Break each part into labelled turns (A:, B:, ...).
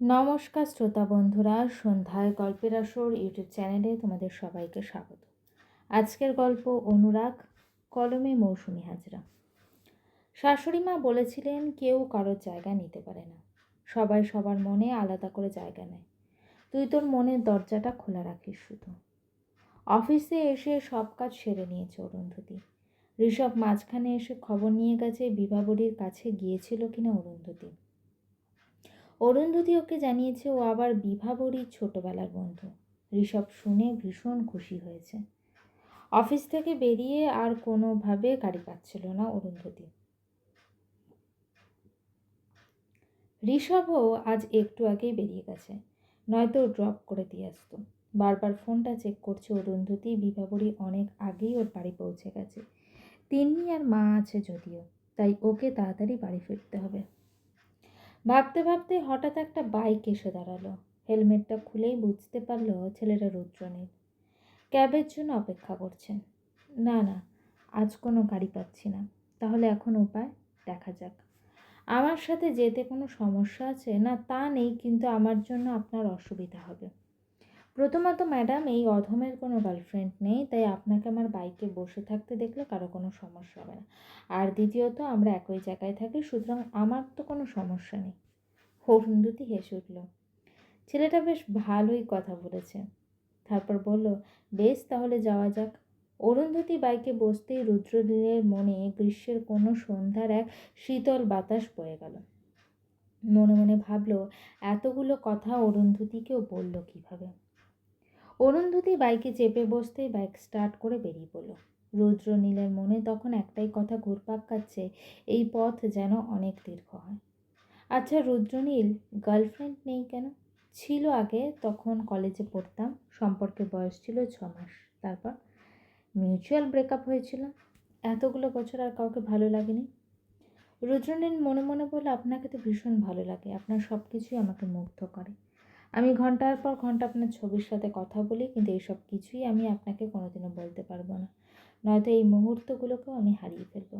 A: নমস্কার শ্রোতা বন্ধুরা, সন্ধ্যায় গল্পের আসর ইউটিউব চ্যানেলে তোমাদের সবাইকে স্বাগত। আজকের গল্প অনুরাগ, কলমে মৌসুমি হাজরা। শাশুড়ি মা বলেছিলেন, কেউ কারোর জায়গা নিতে পারে না। সবাই সবার মনে আলাদা করে জায়গা নেয়। তুই তোর মনের দরজাটা খোলা রাখিস শুধু। অফিসে এসে সব কাজ সেরে নিয়েছে অরুন্ধতী। ঋষভ মাঝখানে এসে খবর নিয়ে গেছে বিভাবরীর কাছে গিয়েছিল কিনা অরুন্ধতী। অরুন্ধতী ওকে জানিয়েছে ও আবার বিভাবরীর ছোটবেলার বন্ধু। ঋষভ শুনে ভীষণ খুশি হয়েছে। অফিস থেকে বেরিয়ে আর কোনোভাবে গাড়ি পাচ্ছিল না অরুন্ধতী। ঋষভও আজ একটু আগেই বেরিয়ে গেছে। নয়তো ড্রপ করে দিয়ে আসতো। বারবার ফোনটা চেক করছে অরুন্ধতী, বিভাবরী অনেক আগেই ওর বাড়ি পৌঁছে গেছে। তিন্নি আর মা আছে যদিও, তাই ওকে তাড়াতাড়ি বাড়ি ফিরতে হবে। ভাবতে ভাবতে হঠাৎ একটা বাইক এসে দাঁড়াল। হেলমেটটা খুলেই বুঝতে পারল ছেলেটা রুদ্রনীল। ক্যাবের জন্য অপেক্ষা করছেন। না না, আজ কোনো গাড়ি পাচ্ছি না। তাহলে এখন উপায় দেখা যাক। আমার সাথে যেতে কোনো সমস্যা আছে? না, তা নেই, কিন্তু আমার জন্য আপনার অসুবিধা হবে। প্রথমত ম্যাডাম এই অধমের কোনো গার্লফ্রেন্ড নেই, তাই আপনাকে আমার বাইকে বসে থাকতে দেখলে কারও কোনো সমস্যা হবে না। আর দ্বিতীয়ত, আমরা একই জায়গায় থাকি, সুতরাং আমার তো কোনো সমস্যা নেই। অরুন্ধতী হেসে উঠল। ছেলেটা বেশ ভালোই কথা বলেছে। তারপর বলল, বেশ, তাহলে যাওয়া যাক। অরুন্ধতী বাইকে বসতেই রুদ্রনীলের মনে গ্রীষ্মের কোনো সন্ধ্যার এক শীতল বাতাস বয়ে গেল। মনে মনে ভাবল, এতগুলো কথা অরুন্ধতীকেও বলল কীভাবে? অরুন্ধতী বাইকে চেপে বসতেই বাইক স্টার্ট করে বেরিয়ে পড়ল। রুদ্রনীলের মনে তখন একটাই কথা ঘুরপাক খাচ্ছে, এই পথ যেন অনেক দীর্ঘ হয়। আচ্ছা রুদ্রনীল গার্লফ্রেন্ড নেই কেন? ছিল আগে, তখন কলেজে পড়তাম, সম্পর্কে বয়স ছিল ছ মাস। তারপর মিউচুয়াল ব্রেকআপ হয়েছিল। এতগুলো বছর আর কাউকে ভালো লাগেনি। রুদ্রনীল মনে মনে বলে আপনাকে তো ভীষণ ভালো লাগে। আপনার সব কিছুই আমাকে মুগ্ধ করে। আমি ঘণ্টার পর ঘণ্টা আপনার ছবির সাথে কথা বলি, কিন্তু এইসব কিছুই আমি আপনাকে কোনোদিনও বলতে পারব না। নয়তো এই মুহূর্তগুলোকেও আমি হারিয়ে ফেলব।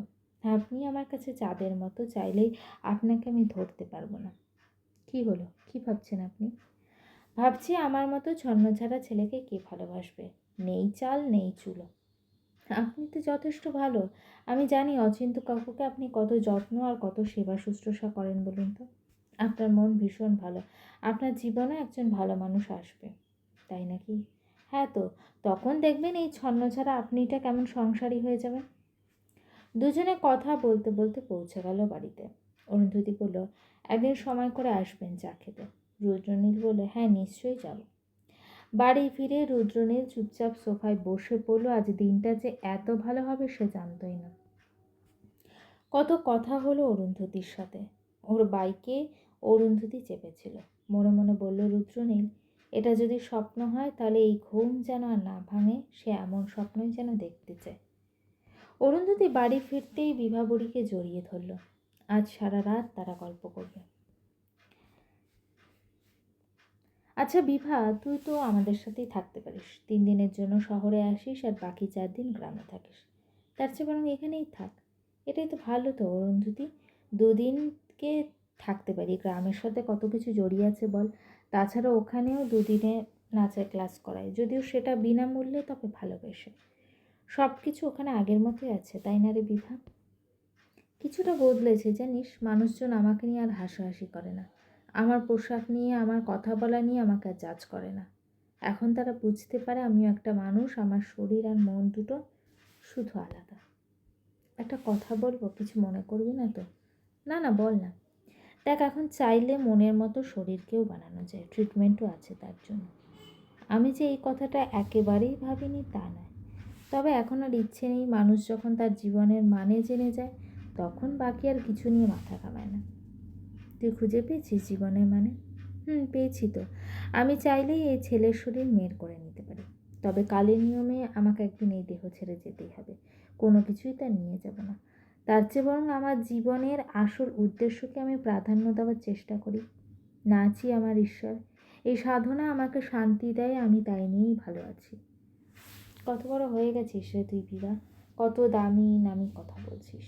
A: আপনি আমার কাছে চাঁদের মতো চাইলেই আপনাকে আমি ধরতে পারব না। কি হলো? কি ভাবছেন আপনি? ভাবছি আমার মতো ছন্নছাড়া ছেলেকে কে ভালোবাসবে? নেই চাল, নেই চুলো। আপনি তো যথেষ্ট ভালো। আমি জানি অচিন্ত কাকুকে আপনি কত যত্ন আর কত সেবা শুশ্রূষা করেন বলুন তো। আপনার মন ভীষণ ভালো। আপনার জীবনে একজন ভালো মানুষ আসবে, তাই নাকি? হ্যাঁ তো, তখন দেখবেন এই ছন্ন ছাড়া আপনিটা কেমন সংসারী হয়ে যাবেন। দুজনে কথা বলতে বলতে পৌঁছে গেল বাড়িতে। অরুন্ধতী বলল, একদিন সময় করে আসবেন চা খেতে। রুদ্রনীল বলল হ্যাঁ নিশ্চয়ই যাব। বাড়ি ফিরে রুদ্রনীল চুপচাপ সোফায় বসে পড়ল, আজ দিনটা যে এত ভালো হবে সে জানতই না। কত কথা হলো অরুন্ধতির সাথে। ওর বাইকে অরুন্ধতী চেপেছিল। মনে মনে বলল রুদ্রনীল এটা যদি স্বপ্ন হয়, তাহলে এই ঘুম যেন আর না ভাঙে, সে এমন স্বপ্নই যেন দেখতে চায় অরুন্ধতী বাড়ি ফিরতেই বিভাবরীকে জড়িয়ে ধরল। আজ সারা রাত তারা গল্প করবে। আচ্ছা বিভা, তুই তো আমাদের সাথেই থাকতে পারিস। তিন দিনের জন্য শহরে আসিস আর বাকি চার দিন গ্রামে থাকিস। তার চেয়ে বরং এখানেই থাক। এটাই তো ভালো তো অরুন্ধতি দুদিনকে থাকতে পারি। গ্রামের সাথে কত কিছু জড়িয়ে আছে বল? তাছাড়া ওখানেও দুদিনে নাচের ক্লাস করায়। যদিও সেটা বিনামূল্যে তবে ভালোবেসে। সব কিছু ওখানে আগের মতোই আছে, তাই না রে বিভা? কিছুটা বদলেছে, জানিস? মানুষজন আমাকে নিয়ে আর হাসাহাসি করে না। আমার পোশাক নিয়ে, আমার কথা বলা নিয়ে আমাকে আর জাজ করে না। এখন তারা বুঝতে পারে আমিও একটা মানুষ, আমার শরীর আর মন দুটো শুধু আলাদা। একটা কথা বলব, কিছু মনে করবি না তো? না না, বল না। দেখ, এখন চাইলে মনের মতো শরীরকেও বানানো যায় ট্রিটমেন্টও আছে তার জন্য। আমি যে এই কথাটা একেবারেই ভাবিনি তা নয়। তবে এখন আর ইচ্ছে নেই মানুষ যখন তার জীবনের মানে জেনে যায়, তখন বাকি আর কিছু নিয়ে মাথা ঘামায় না। তুই খুঁজে পেয়েছিস জীবনের মানে? হুম, পেয়েছি তো। আমি চাইলেই এই ছেলের শরীর মেয়ের করে নিতে পারি। তবে কালের নিয়মে আমাকে একদিন এই দেহ ছেড়ে যেতেই হবে। কোনো কিছুই তার নিয়ে যাব না। তার চেয়ে বরং আমার জীবনের আসল উদ্দেশ্যকে আমি প্রাধান্য দেওয়ার চেষ্টা করি। নাচি আমার ঈশ্বর। এই সাধনা আমাকে শান্তি দেয়, আমি তাই নিয়েই ভালো আছি। কত বড় হয়ে গেছিস রে তুই বিবা কত দামি নামি কথা বলছিস।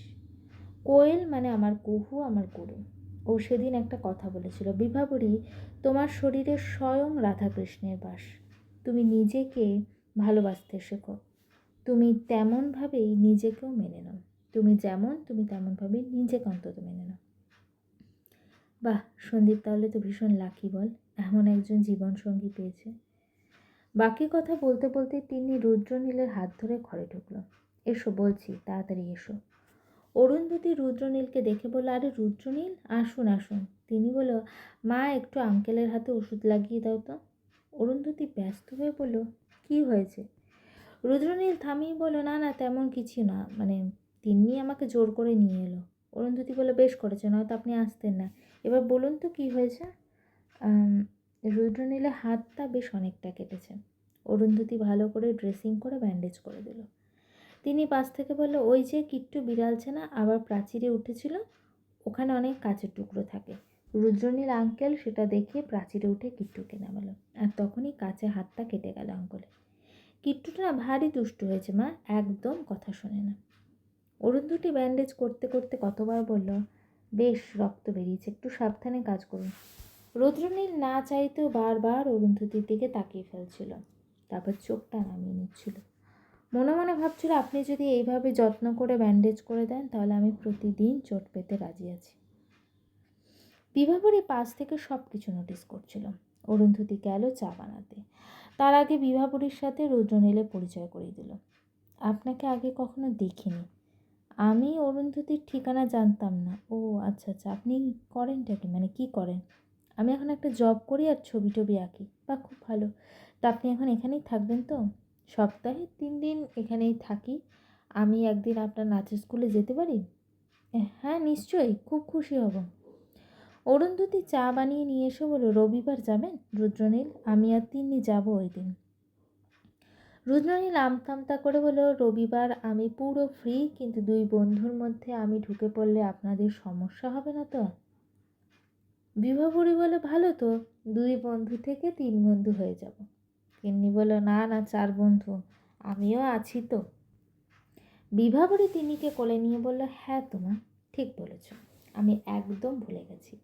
A: কোয়েল মানে আমার কুহু, আমার গুরু। ও সেদিন একটা কথা বলেছিল বিভাবরী তোমার শরীরে স্বয়ং রাধাকৃষ্ণের বাস। তুমি নিজেকে ভালোবাসতে শেখো। তুমি তেমনভাবেই নিজেকেও মেনে নাও। তুমি যেমন, তুমি তেমনভাবেই নিজেকে অন্তত মেনে নাও। বাহ, সন্দীপ, তাহলে তো ভীষণ লাকি বল। এমন একজন জীবনসঙ্গী পেয়েছে। বাকি কথা বলতে বলতে তিনি রুদ্রনীলের হাত ধরে ঘরে ঢুকলো। এসো, বলছি, তাড়াতাড়ি এসো। অরুন্ধতী রুদ্রনীলকে দেখে বলল, আরে, রুদ্রনীল, আসুন আসুন। তিনি বলল, মা, একটু আঙ্কেলের হাতে ওষুধ লাগিয়ে দাও তো। অরুন্ধতী ব্যস্ত হয়ে বলল, কি হয়েছে? রুদ্রনীল থামিয়ে বলল, না না, তেমন কিছু না। মানে তিনি আমাকে জোর করে নিয়ে এলো। অরুন্ধতী বলে, বেশ করেছে, নয়তো আপনি আসতেন না। এবার বলুন তো, কি হয়েছে? রুদ্রনীলের হাতটা বেশ অনেকটা কেটেছে। অরুন্ধতী ভালো করে ড্রেসিং করে ব্যান্ডেজ করে দিল। তিনি পাশ থেকে বলল, ওই যে কিট্টু বিড়ালছে না আবার প্রাচীরে উঠেছিল, ওখানে অনেক কাচের টুকরো থাকে। রুদ্রনীল আঙ্কেল সেটা দেখে প্রাচীরে উঠে কিট্টুকে নামালো। আর তখনই কাছে হাতটা কেটে গেল আঙ্কলে কিট্টুটা ভারী দুষ্টু হয়েছে মা, একদম কথা শোনে না। অরুন্ধুটি ব্যান্ডেজ করতে করতে কতবার বলল, বেশ, রক্ত বেরিয়েছে, একটু সাবধানে কাজ করুন। রুদ্রনীল না চাইতেও বারবার অরুন্ধতির দিকে তাকিয়ে ফেলছিল, তারপর চোখটা নামিয়ে নিচ্ছিল। মনে মনে ভাবছিল, আপনি যদি এইভাবে যত্ন করে ব্যান্ডেজ করে দেন, তাহলে আমি প্রতিদিন চোট পেতে রাজি আছি। বিভাবরী পাশ থেকে সব কিছু নোটিস করছিল অরুন্ধতী গেল চা বানাতে। তার আগে বিভাবরীর সাথে রুদ্রনীলে পরিচয় করিয়ে দিল। আপনাকে আগে কখনো দেখিনি আমি অরুন্ধতির ঠিকানা জানতাম না। ও আচ্ছা আচ্ছা আপনি করেনটা কি? মানে কি করেন? আমি এখন একটা জব করি আর ছবি টবি আঁকি। বা খুব ভালো। তা আপনি এখন এখানেই থাকবেন তো? সপ্তাহে তিন দিন এখানেই থাকি। আমি একদিন আপনার নাচের স্কুলে যেতে পারি? হ্যাঁ নিশ্চয়ই। খুব খুশি হব। অরুন্ধতী চা বানিয়ে নিয়ে এসে বলল রবিবার যাবেন রুদ্রনীল। আমি আর তিন্নি যাব ওই দিন। রুদ্রনীল আমতামতা করে বলল, রবিবার আমি পুরো ফ্রি কিন্তু দুই বন্ধুর মধ্যে আমি ঢুকে পড়লে আপনাদের সমস্যা হবে না তো? বিভাবরী বলে, ভালো তো, দুই বন্ধু থেকে তিন বন্ধু হয়ে যাব। তিন্নি বলল, না না, চার বন্ধু, আমিও আছি তো। বিভাবরী তিনিকে কোলে নিয়ে বলল হ্যাঁ তোমা ঠিক বলেছ, আমি একদম ভুলে গেছি।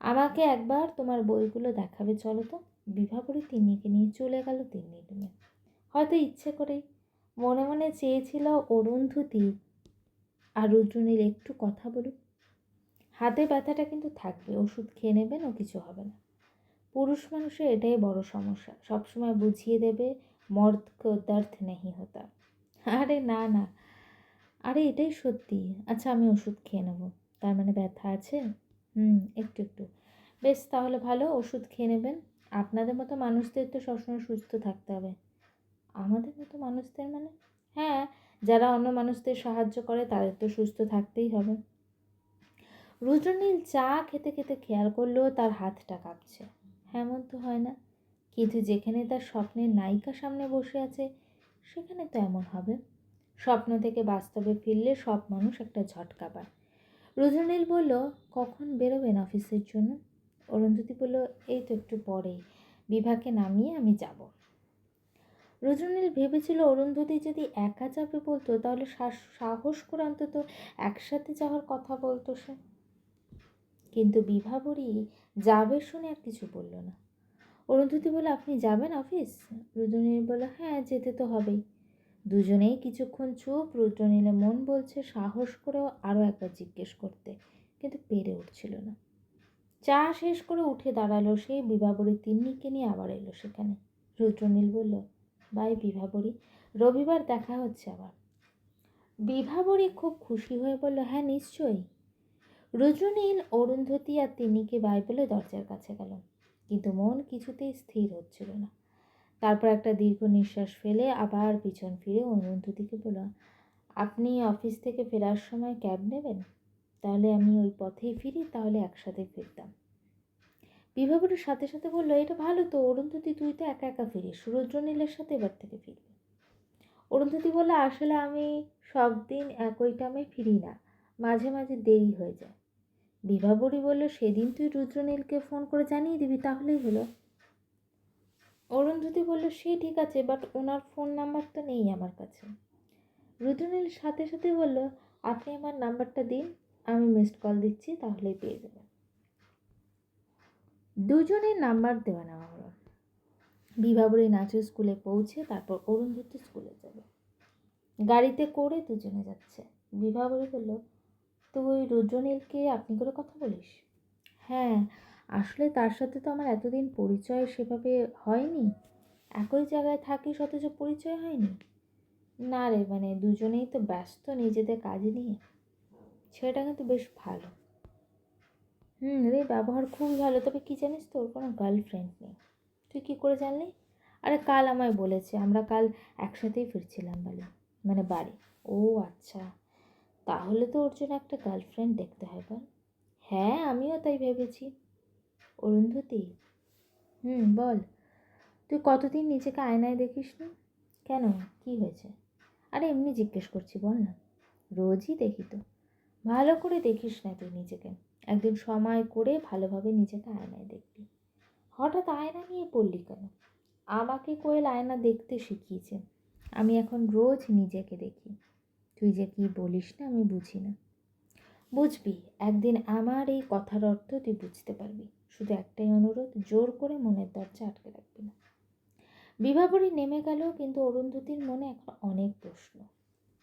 A: আমাকে একবার তোমার বইগুলো দেখাবে, চলো তো। বিভাবরী তিন্নিকে নিয়ে চলে গেল তিন্নি রুমে। হয়তো ইচ্ছে করেই। মনে মনে চেয়েছিল অরুন্ধতী আর রুদ্রনীল একটু কথা বলুক। হাতে ব্যথাটা কিন্তু থাকবে, ওষুধ খেয়ে নেবেন ও কিছু হবে না। পুরুষ মানুষের এটাই বড় সমস্যা। সবসময় বুঝিয়ে দেবে, মর্দ কো দর্দ নেই হতা। আরে না না। আরে এটাই সত্যি। আচ্ছা আমি ওষুধ খেয়ে নেব। তার মানে ব্যথা আছে? হুম, একটু একটু। বেশ, তাহলে ভালো, ওষুধ খেয়ে নেবেন। আপনাদের মতো মানুষদের তো সবসময় সুস্থ থাকতে হবে। আমাদের মতো মানুষদের মানে? হ্যাঁ যারা অন্য মানুষদের সাহায্য করে তাদের তো সুস্থ থাকতেই হবে। রুদ্রনীল চা খেতে খেতে খেয়াল করলেও তার হাতটা কাঁপছে। এমন তো হয় না। কিন্তু যেখানে তার স্বপ্নের নায়িকা সামনে বসে আছে, সেখানে তো এমন হবে। স্বপ্ন থেকে বাস্তবে ফিরলে সব মানুষ একটা ঝটকা পায়। রুদ্রনীল বলল, কখন বেরোবেন অফিসের জন্য? অরুন্ধতী বলল, এই তো একটু পরেই। বিভাকে নামিয়ে আমি যাব। রুদ্রনীল ভেবেছিল অরুন্ধতী যদি একা যাবে বলতো, তাহলে সাহস করে অন্তত একসাথে যাওয়ার কথা বলতো সে। কিন্তু বিভাবরী যাবে শুনে আর কিছু বলল না। অরুন্ধতী বলে আপনি যাবেন অফিস? রুদ্রনীল বলে হ্যাঁ যেতে তো হবেই। দুজনেই কিছুক্ষণ চুপ রুদ্রনীলে মন বলছে সাহস করেও আরও একবার জিজ্ঞেস করতে, কিন্তু পেরে উঠছিল না। চা শেষ করে উঠে দাঁড়াল সে বিভাবরী তিন্নিকে নিয়ে আবার এলো সেখানে। রুদ্রনীল বলল বাই বিভাবরী। রবিবার দেখা হচ্ছে আবার। বিভাবরী খুব খুশি হয়ে বলল হ্যাঁ নিশ্চয়ই। রুদ্রনীল অরুন্ধতী আর তিনিকে বাই বলে দরজার কাছে গেল। কিন্তু মন কিছুতেই স্থির হচ্ছিল না। তারপর একটা দীর্ঘ নিঃশ্বাস ফেলে আবার পিছন ফিরে অরুন্ধতীকে বলল, আপনি অফিস থেকে ফেরার সময় ক্যাব নেবেন? তাহলে আমি ওই পথেই ফিরি, তাহলে একসাথে ফিরতাম। বিভাবরের সাথে সাথে বলল, এটা ভালো তো, অরুন্ধতী তুই তো একা একা ফিরিস। রুদ্রনীলের সাথে এবার থেকে ফিরবি। অরুন্ধতী বলল, আসলে আমি সব দিন একই টাইমে ফিরি না, মাঝে মাঝে দেরি হয়ে যায়। বিভাবরী বলল, সেদিন তুই রুদ্রনীলকে ফোন করে জানিয়ে দিবি, তাহলেই হলো। অরুন্ধতী বলল, সে ঠিক আছে বাট ওনার ফোন নাম্বার তো নেই আমার কাছে। রুদ্রনীল সাথে সাথে বলল, আপনি আমার নাম্বারটা দিন, আমি মিসড কল দিচ্ছি, তাহলেই পেয়ে যাবেন। দুজনের নাম্বার দেওয়া নেওয়া হলো। বিভাবরী নাচের স্কুলে পৌঁছে তারপর অরুন্ধতী স্কুলে যাবে। গাড়িতে করে দুজনে যাচ্ছে। বিভাবরী বলল, তুই রুদ্রনীলকে আপনি করে কথা বলিস? হ্যাঁ আসলে তার সাথে তো আমার এতদিন পরিচয় সেভাবে হয়নি। একই জায়গায় থাকি অথচ পরিচয় হয়নি? না রে মানে দুজনেই তো ব্যস্ত নিজেদের কাজে নিয়ে। ছেলেটা কিন্তু বেশ ভালো। হুম, রে, ব্যবহার খুবই ভালো। তবে কী জানিস তো ওর কোনো গার্লফ্রেন্ড নেই। তুই কী করে জানলি? আরে, কাল আমায় বলেছে, আমরা কাল একসাথেই ফিরছিলাম বাড়ি মানে বাড়ি। ও আচ্ছা। তাহলে তো ওর জন্য একটা গার্লফ্রেন্ড দেখতে হয় বল। হ্যাঁ আমিও তাই ভেবেছি। অরুন্ধতী? হুম, বল। তুই কতদিন নিজেকে আয়নায় দেখিস নি কেন? কি হয়েছে? আরে, এমনি জিজ্ঞেস করছি, বল না। রোজই দেখি তো। ভালো করে দেখিস না তুই নিজেকে। একদিন সময় করে ভালোভাবে নিজেকে আয়নায় দেখবি হঠাৎ আয়না নিয়ে পড়লি কেন? আমাকে কোয়েল আয়না দেখতে শিখিয়েছে। আমি এখন রোজ নিজেকে দেখি। তুই যে কি বলিস না, আমি বুঝি না। বুঝবি, একদিন আমার এই কথার অর্থ তুই বুঝতে পারবি। শুধু একটাই অনুরোধ, জোর করে মনের দরজা আটকে রাখবি না। বিভাবরী নেমে গেল, কিন্তু অরুন্ধতির মনে এখন অনেক প্রশ্ন।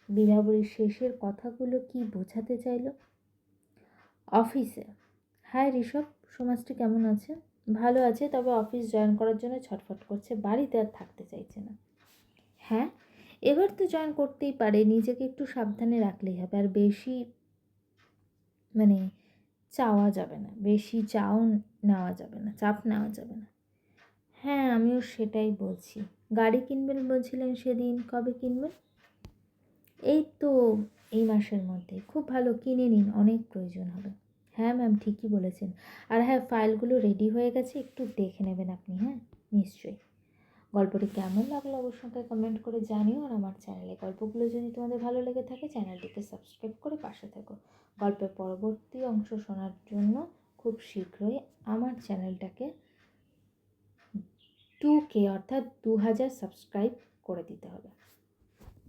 A: বিভাবরীর শেষের কথাগুলো কি বোঝাতে চাইলো? অফিসে। হাই ঋষভ, সমাজটি কেমন আছে? ভালো আছে, তবে অফিস জয়েন করার জন্য ছটফট করছে। বাড়িতে আর থাকতে চাইছে না। হ্যাঁ এবার তো জয়েন করতেই পারে, নিজেকে একটু সাবধানে রাখলেই হবে। আর বেশি মানে চাওয়া যাবে না, বেশি চাও নেওয়া যাবে না, চাপ নেওয়া যাবে না। হ্যাঁ আমিও সেটাই বলছি। গাড়ি কিনবেন বলছিলেন সেদিন, কবে কিনবেন? এই তো এই মাসের মধ্যে। খুব ভালো, কিনে নিন, অনেক প্রয়োজন হবে। হ্যাঁ ম্যাম, ঠিকই বলেছেন। আর হ্যাঁ ফাইলগুলো রেডি হয়ে গেছে, একটু দেখে নেবেন আপনি হ্যাঁ? নিশ্চয়ই। গল্পটি কেমন লাগল অবশ্যই কমেন্ট করে জানিও, আর আমার চ্যানেলে গল্পগুলো যদি তোমাদের ভালো লেগে থাকে চ্যানেলটিকে সাবস্ক্রাইব করে পাশে থেকো। গল্পের পরবর্তী অংশ শোনার জন্য খুব শীঘ্রই আমার চ্যানেলটাকে টু কে অর্থাৎ দু হাজার সাবস্ক্রাইব করে দিতে হবে।